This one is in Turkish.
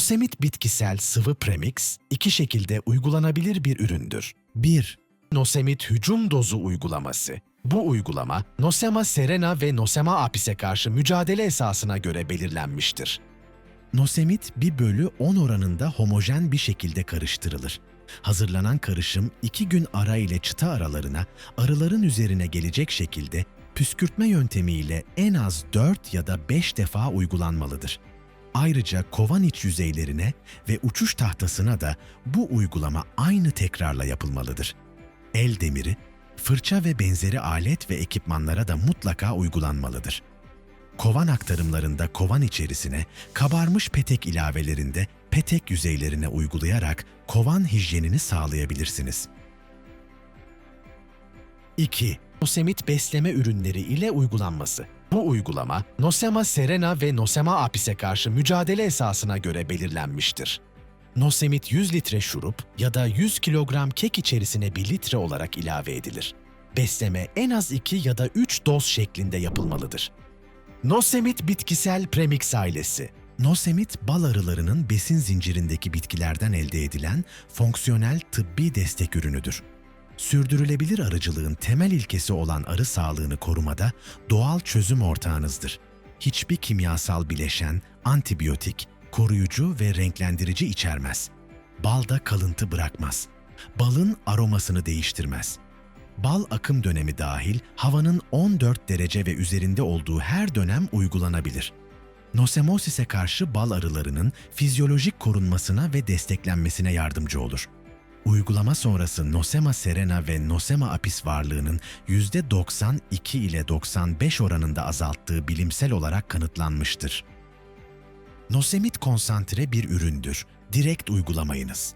Nosemit bitkisel sıvı premix iki şekilde uygulanabilir bir üründür. 1. Nosemit hücum dozu uygulaması. Bu uygulama Nosema serena ve Nosema apis'e karşı mücadele esasına göre belirlenmiştir. Nosemit 1 bölü 10 oranında homojen bir şekilde karıştırılır. Hazırlanan karışım 2 gün ara ile çıta aralarına, arıların üzerine gelecek şekilde püskürtme yöntemiyle en az 4 ya da 5 defa uygulanmalıdır. Ayrıca kovan iç yüzeylerine ve uçuş tahtasına da bu uygulama aynı tekrarla yapılmalıdır. El demiri, fırça ve benzeri alet ve ekipmanlara da mutlaka uygulanmalıdır. Kovan aktarımlarında kovan içerisine, kabarmış petek ilavelerinde petek yüzeylerine uygulayarak kovan hijyenini sağlayabilirsiniz. 2. Nosemit besleme ürünleri ile uygulanması. Bu uygulama Nosema serena ve Nosema apis'e karşı mücadele esasına göre belirlenmiştir. Nosemit 100 litre şurup ya da 100 kilogram kek içerisine 1 litre olarak ilave edilir. Besleme en az 2 ya da 3 doz şeklinde yapılmalıdır. Nosemit bitkisel premix ailesi. Nosemit bal arılarının besin zincirindeki bitkilerden elde edilen fonksiyonel tıbbi destek ürünüdür. Sürdürülebilir arıcılığın temel ilkesi olan arı sağlığını korumada doğal çözüm ortağınızdır. Hiçbir kimyasal bileşen, antibiyotik, koruyucu ve renklendirici içermez. Balda kalıntı bırakmaz. Balın aromasını değiştirmez. Bal akım dönemi dahil havanın 14 derece ve üzerinde olduğu her dönem uygulanabilir. Nosemosis'e karşı bal arılarının fizyolojik korunmasına ve desteklenmesine yardımcı olur. Uygulama sonrası Nosema serena ve Nosema apis varlığının %92 ile 95 oranında azalttığı bilimsel olarak kanıtlanmıştır. Nosemit konsantre bir üründür. Direkt uygulamayınız.